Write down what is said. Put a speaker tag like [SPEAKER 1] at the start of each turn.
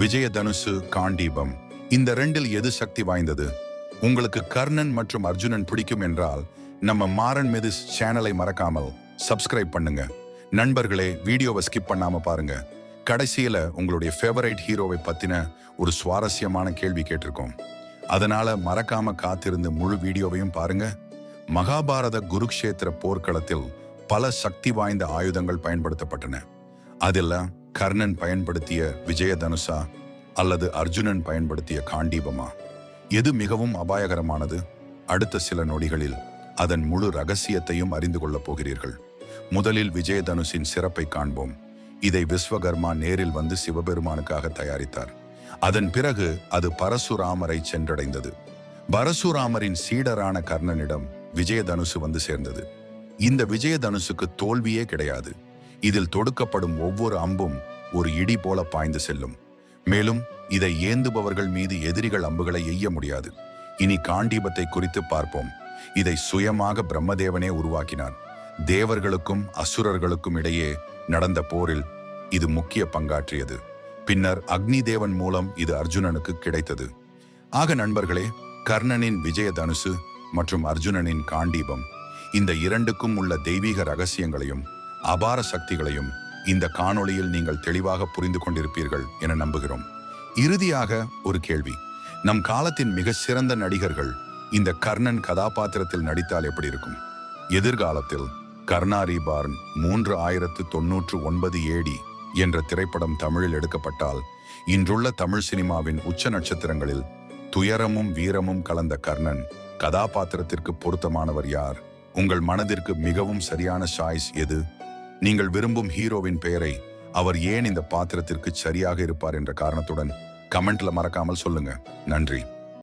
[SPEAKER 1] விஜயதனுசு காண்டீபம். இந்த ரெண்டில் எது சக்தி வாய்ந்தது? உங்களுக்கு கர்ணன் மற்றும் அர்ஜுனன் பிடிக்கும் என்றால் நம்ம மாறன் மீது சேனலை மறக்காமல் சப்ஸ்கிரைப் பண்ணுங்க. நண்பர்களே வீடியோவை ஸ்கிப் பண்ணாம பாருங்க. கடைசியில உங்களுடைய ஃபேவரைட் ஹீரோவை பத்தின ஒரு சுவாரஸ்யமான கேள்வி கேட்டிருக்கோம். அதனால மறக்காம காத்திருந்து முழு வீடியோவையும் பாருங்க. மகாபாரத குருக்ஷேத்திர போர்க்களத்தில் பல சக்தி வாய்ந்த ஆயுதங்கள் பயன்படுத்தப்பட்டன. அதெல்லாம் கர்ணன் பயன்படுத்திய விஜயதனுசா அல்லது அர்ஜுனன் பயன்படுத்திய காண்டீபமா? எது மிகவும் அபாயகரமானது? அடுத்த சில நொடிகளில் அதன் முழு ரகசியத்தையும் அறிந்து கொள்ளப் போகிறீர்கள். முதலில் விஜயதனுஷின் சிறப்பை காண்போம். இதை விஸ்வகர்மா நேரில் வந்து சிவபெருமானுக்காக தயாரித்தார். அதன் பிறகு அது பரசுராமரை சென்றடைந்தது. பரசுராமரின் சீடரான கர்ணனிடம் விஜயதனுசு வந்து சேர்ந்தது. இந்த விஜயதனுசுக்கு தோல்வியே கிடையாது. இதில் தொடுக்கப்படும் ஒவ்வொரு அம்பும் ஒரு இடி போல பாய்ந்து செல்லும். மேலும் இதை ஏந்துபவர்கள் மீது எதிரிகள் அம்புகளை எய்ய முடியாது. இனி காண்டீபத்தை குறித்து பார்ப்போம். இதை சுயமாக பிரம்மதேவனே உருவாக்கினார். தேவர்களுக்கும் அசுரர்களுக்கும் இடையே நடந்த போரில் இது முக்கிய பங்காற்றியது. பின்னர் அக்னி தேவன் மூலம் இது அர்ஜுனனுக்கு கிடைத்தது. ஆக நண்பர்களே கர்ணனின் விஜயதனுசு மற்றும் அர்ஜுனனின் காண்டீபம் இந்த இரண்டுக்கும் உள்ள தெய்வீக ரகசியங்களையும் அபார சக்திகளையும் இந்த காணொளியில் நீங்கள் தெளிவாக புரிந்து கொண்டிருப்பீர்கள் என நம்புகிறோம். இறுதியாக ஒரு கேள்வி. நம் காலத்தின் மிக சிறந்த நடிகர்கள் இந்த கர்ணன் கதாபாத்திரத்தில் நடித்தால் எப்படி இருக்கும்? எதிர்காலத்தில் கர்ணாரி பார்ன் மூன்று ஆயிரத்து தொன்னூற்று ஒன்பது ஏடி என்ற திரைப்படம் தமிழில் எடுக்கப்பட்டால் இன்றுள்ள தமிழ் சினிமாவின் உச்ச நட்சத்திரங்களில் துயரமும் வீரமும் கலந்த கர்ணன் கதாபாத்திரத்திற்கு பொருத்தமானவர் யார்? உங்கள் மனதிற்கு மிகவும் சரியான சாய்ஸ் எது? நீங்கள் விரும்பும் ஹீரோவின் பெயரை அவர் ஏன் இந்த பாத்திரத்திற்கு சரியாக இருப்பார் என்ற காரணத்துடன் கமெண்ட்ல மறக்காமல் சொல்லுங்க. நன்றி.